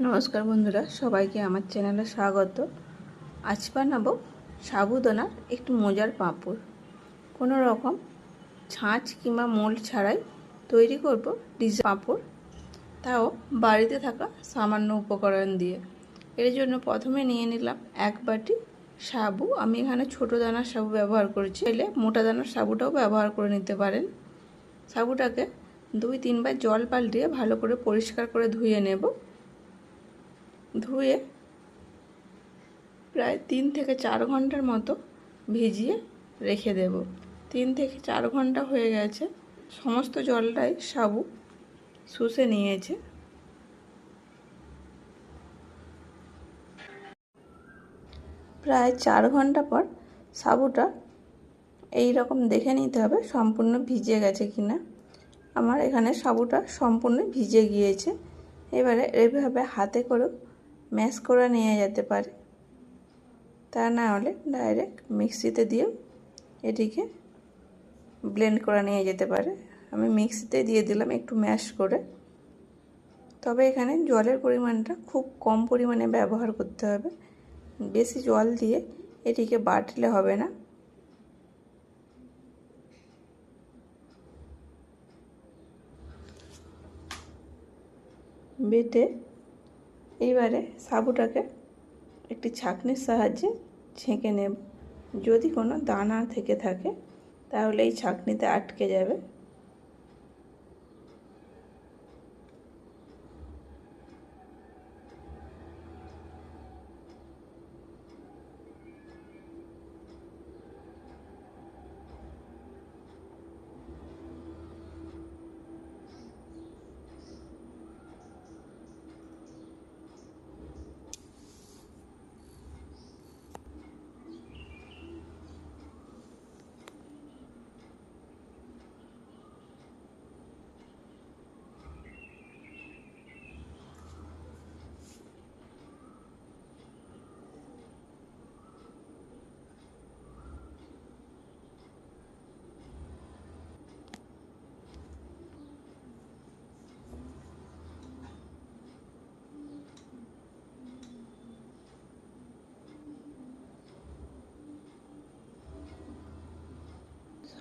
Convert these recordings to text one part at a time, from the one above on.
নমস্কার বন্ধুরা, সবাইকে আমার চ্যানেলে স্বাগত। আজ বানাবো সাবুদানার একটু মজার পাঁপড়। কোনো রকম ছাঁচ কিংবা মোল্ড ছাড়াই তৈরি করব ডিজ পাঁপড়। তাও বাড়িতে থাকা সামান্য উপকরণ দিয়ে। এর জন্য প্রথমে নিয়ে নিলাম এক বাটি সাবু। আমি এখানে ছোট দানার সাবু ব্যবহার করেছি। এলে মোটা দানার সাবুটাও ব্যবহার করে নিতে পারেন। সাবুটাকে দুই তিনবার জল পাল্টিয়ে ভালো করে পরিষ্কার করে ধুয়ে নেব। ধুয়ে প্রায় তিন থেকে চার ঘণ্টার মতো ভিজিয়ে রেখে দেব। তিন থেকে চার ঘণ্টা হয়ে গেছে। সমস্ত জলটাই সাবু শুষে নিয়েছে। প্রায় চার ঘণ্টা পর সাবুটা এই রকম দেখে নিতে হবে, সম্পূর্ণ ভিজে গেছে কিনা আমার এখানে সাবুটা সম্পূর্ণ ভিজে গিয়েছে। এবারে এইভাবে হাতে করেও ম্যাশ করে নিয়ে যেতে পারে। তা না হলে ডাইরেক্ট মিক্সিতে দিয়েও এটিকে ব্লেন্ড করে নিয়ে যেতে পারে। আমি মিক্সিতে দিয়ে দিলাম একটু ম্যাশ করে। তবে এখানে জলের পরিমাণটা খুব কম পরিমাণে ব্যবহার করতে হবে। বেশি জল দিয়ে এটিকে বাটলে হবে না। বেটে এইবারে সাবুটাকে একটি ছাঁকনির সাহায্যে ছেঁকে নেব। যদি কোনো দানা থেকে থাকে, তাহলে এই ছাঁকনিতে আটকে যাবে।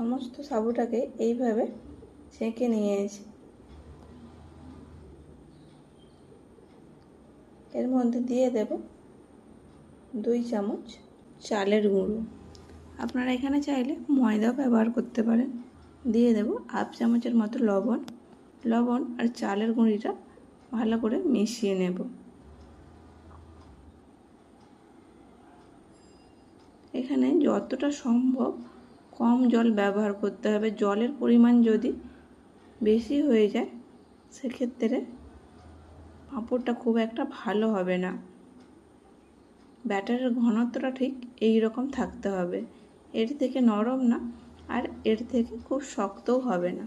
সমস্ত সাবুটাকে এইভাবে ছেঁকে নিয়েছি। এর মধ্যে দিয়ে দেব দুই চামচ চালের গুঁড়ো। আপনারা এখানে চাইলে ময়দাও ব্যবহার করতে পারেন। দিয়ে দেব হাফ চামচের মতো লবণ। লবণ আর চালের গুঁড়িটা ভালো করে মিশিয়ে নেব। এখানে যতটা সম্ভব কম জল ব্যবহার করতে হবে। জলের পরিমাণ যদি বেশি হয়ে যায়, সেক্ষেত্রে পাঁপড়টা খুব একটা ভালো হবে না। ব্যাটারের ঘনত্বটা ঠিক এই রকম থাকতে হবে। এর থেকে নরম না, আর এর থেকে খুব শক্তও হবে না।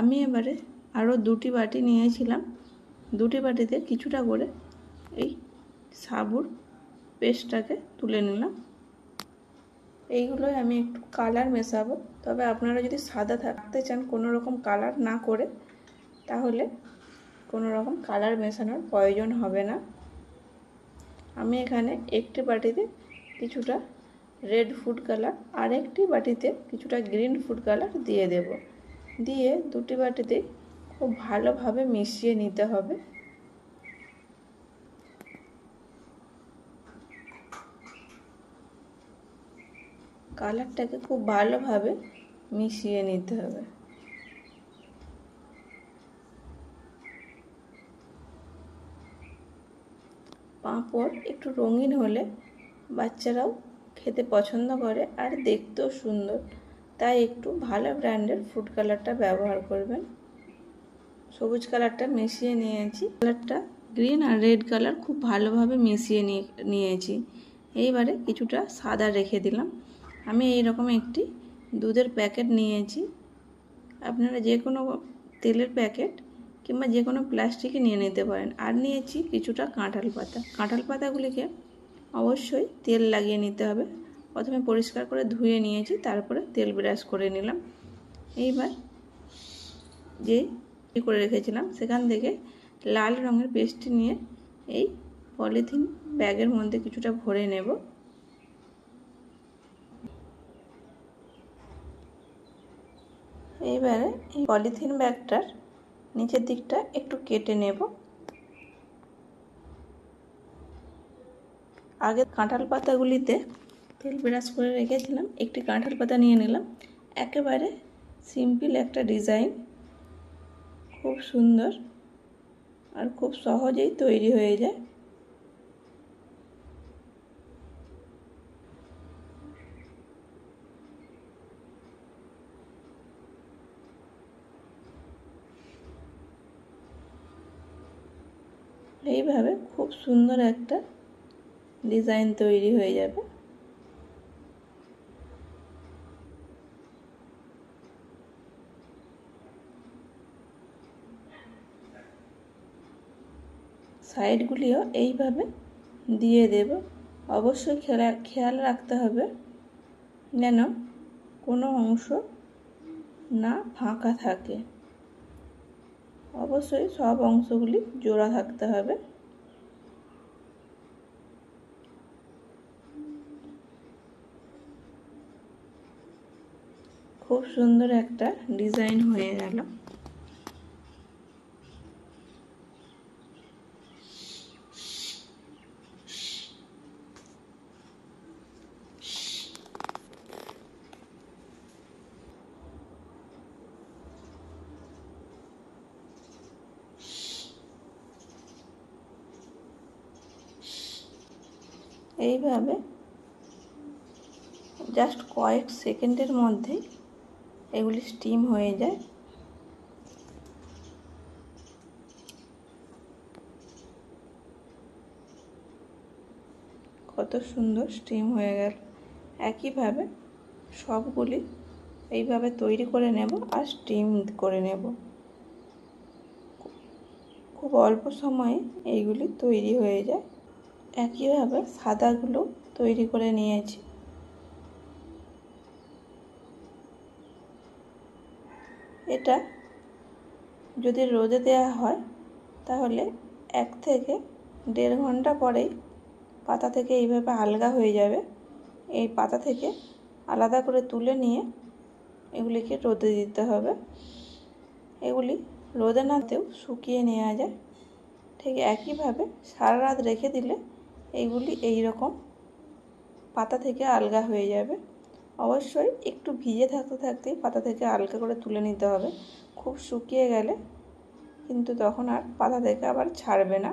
আমি এবারে আরও দুটি বাটি নিয়েছিলাম। দুটি বাটিতে কিছুটা করে এই সাবুর পেস্টটাকে তুলে নিলাম। এইগুলোই আমি একটু কালার মেশাবো। তবে আপনারা যদি সাদা থাকতে চান, কোনো রকম কালার না করে, তাহলে কোনো রকম কালার মেশানোর প্রয়োজন হবে না। আমি এখানে একটি বাটিতে কিছুটা রেড ফুড কালার আর একটি বাটিতে কিছুটা গ্রিন ফুড কালার দিয়ে দেব। দিয়ে দুটি বাটিতে খুব ভালোভাবে মিশিয়ে নিতে হবে। কালারটাকে খুব ভালোভাবে মিশিয়ে নিতে হবে। পাঁপড় একটু রঙিন হলে বাচ্চারাও খেতে পছন্দ করে আর দেখতেও সুন্দর। তাই একটু ভালো ব্র্যান্ডের ফুড কালারটা ব্যবহার করবেন। সবুজ কালারটা মিশিয়ে নিয়েছি। কালারটা গ্রিন আর রেড কালার খুব ভালোভাবে মিশিয়ে নিয়ে, নিয়েছি। এইবারে কিছুটা সাদা রেখে দিলাম। আমি এই রকম একটি দুধের প্যাকেট নিয়েছি। আপনারা যে কোনো তেলের প্যাকেট কিংবা যে কোনো প্লাস্টিকে নিয়ে নিতে পারেন। আর নিয়েছি কিছুটা কাঁঠাল পাতা। কাঁঠাল পাতাগুলিকে অবশ্যই তেল লাগিয়ে নিতে হবে। প্রথমে পরিষ্কার করে ধুয়ে নিয়েছি, তারপরে তেল ব্রাশ করে নিলাম। এইবার যে করে রেখেছিলাম, সেখান থেকে লাল রঙের পেস্টটি নিয়ে এই পলিথিন ব্যাগের মধ্যে কিছুটা ভরে নেব। এইবারে এই পলিথিন ব্যাগটার নিচের দিকটা একটু কেটে নেব। আগে কাঁঠাল পাতাগুলিতে তেল ব্রাশ করে রেখেছিলাম, একটি কাঁঠাল পাতা নিয়ে নিলাম। একেবারে সিম্পল একটা ডিজাইন খুব সুন্দর আর খুব সহজেই তৈরি হয়ে যায়। এইভাবে খুব সুন্দর একটা ডিজাইন তৈরি হয়ে যাবে। সাইডগুলিও এইভাবে দিয়ে দেব। অবশ্যই খেলা, খেয়াল রাখতে হবে যেন কোনো অংশ না ফাঁকা থাকে। অবশ্যই সব অংশগুলি জোড়া থাকতে হবে। খুব সুন্দর একটা ডিজাইন হয়ে গেল। এইভাবে জাস্ট কয়েক সেকেন্ডের মধ্যেই এগুলি স্টিম হয়ে যায়। কত সুন্দর স্টিম হয়ে গেল। একইভাবে সবগুলি এইভাবে তৈরি করে নেব আর স্টিম করে নেব। খুব অল্প সময়ে এইগুলি তৈরি হয়ে যায়। একইভাবে সাদাগুলো তৈরি করে নিয়েছি। এটা যদি রোদে দেওয়া হয়, তাহলে এক থেকে দেড় ঘণ্টা পরেই পাতা থেকে এইভাবে আলগা হয়ে যাবে। এই পাতা থেকে আলাদা করে তুলে নিয়ে এগুলিকে রোদে দিতে হবে। এগুলি রোদে নাতেও শুকিয়ে নেওয়া যায়। ঠিক একইভাবে সারা রাত রেখে দিলে এইগুলি এই রকম পাতা থেকে আলগা হয়ে যাবে। অবশ্যই একটু ভিজে থাকতে থাকতেই পাতা থেকে আলগা করে তুলে নিতে হবে। খুব শুকিয়ে গেলে কিন্তু তখন আর পাতা থেকে আবার ছাড়বে না।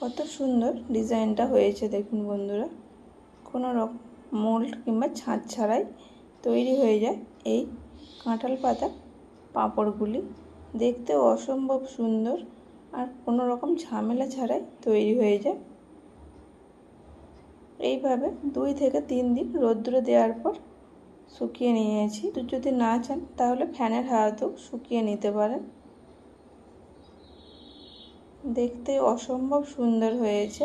কত সুন্দর ডিজাইনটা হয়েছে দেখুন বন্ধুরা। কোনো রকম মোল্ড কিংবা ছাঁচ ছাড়াই তৈরি হয়ে যায় এই কাঁঠাল পাতা। পাঁপড়গুলি দেখতে অসম্ভব সুন্দর আর কোনো রকম ঝামেলা ছাড়াই তৈরি হয়ে যায়। এইভাবে দুই থেকে তিন দিন রোদ্দুরে দেওয়ার পর শুকিয়ে নিয়েছি। যদি না চান তাহলে ফ্যানের হাওয়াতেও শুকিয়ে নিতে পারেন। দেখতে অসম্ভব সুন্দর হয়েছে।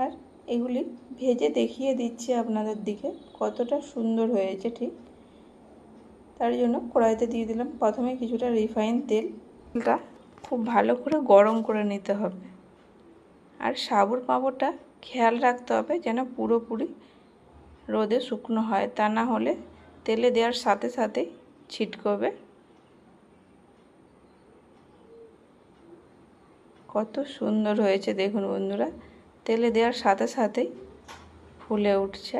আর এগুলি ভেজে দেখিয়ে দিচ্ছি আপনাদের দিকে কতটা সুন্দর হয়েছে ঠিক। তার জন্য কড়াইতে দিয়ে দিলাম। প্রথমে কিছুটা রিফাইন তেল। তেলটা খুব ভালো করে গরম করে নিতে হবে। আর সাবুর পাঁপড়টা খেয়াল রাখতে হবে যেন পুরোপুরি রোদে শুকনো হয়। তা না হলে তেলে দেওয়ার সাথে সাথে ছিটকবে। কত সুন্দর হয়েছে দেখুন বন্ধুরা। তেলে দেওয়ার সাথে সাথেই ফুলে উঠছে।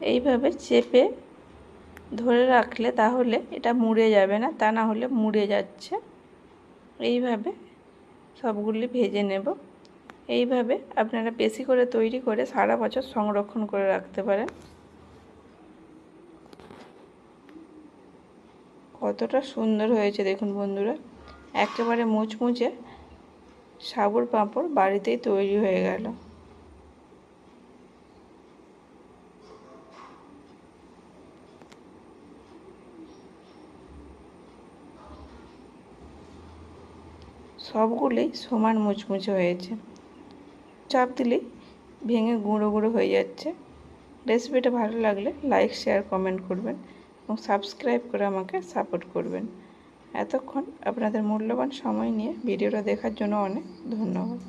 এইভাবে চেপে ধরে রাখলে তাহলে এটা মুড়ে যাবে না, তা না হলে মুড়ে যাচ্ছে। এইভাবে সবগুলি ভেজে নেব। এইভাবে আপনারা বেশি করে তৈরি করে সারা বছর সংরক্ষণ করে রাখতে পারেন। কতটা সুন্দর হয়েছে দেখুন বন্ধুরা। একেবারে মুচমুচে সাবুর পাঁপড় বাড়িতেই তৈরি হয়ে গেল। সবগুলোই সমান মুচমুচে হয়েছে। চাপ দিলেই ভেঙে গুঁড়ো গুঁড়ো হয়ে যাচ্ছে। রেসিপিটা ভালো লাগলে লাইক, শেয়ার, কমেন্ট করবেন এবং সাবস্ক্রাইব করে আমাকে সাপোর্ট করবেন। এতক্ষণ আপনাদের মূল্যবান সময় নিয়ে ভিডিওটা দেখার জন্য অনেক ধন্যবাদ।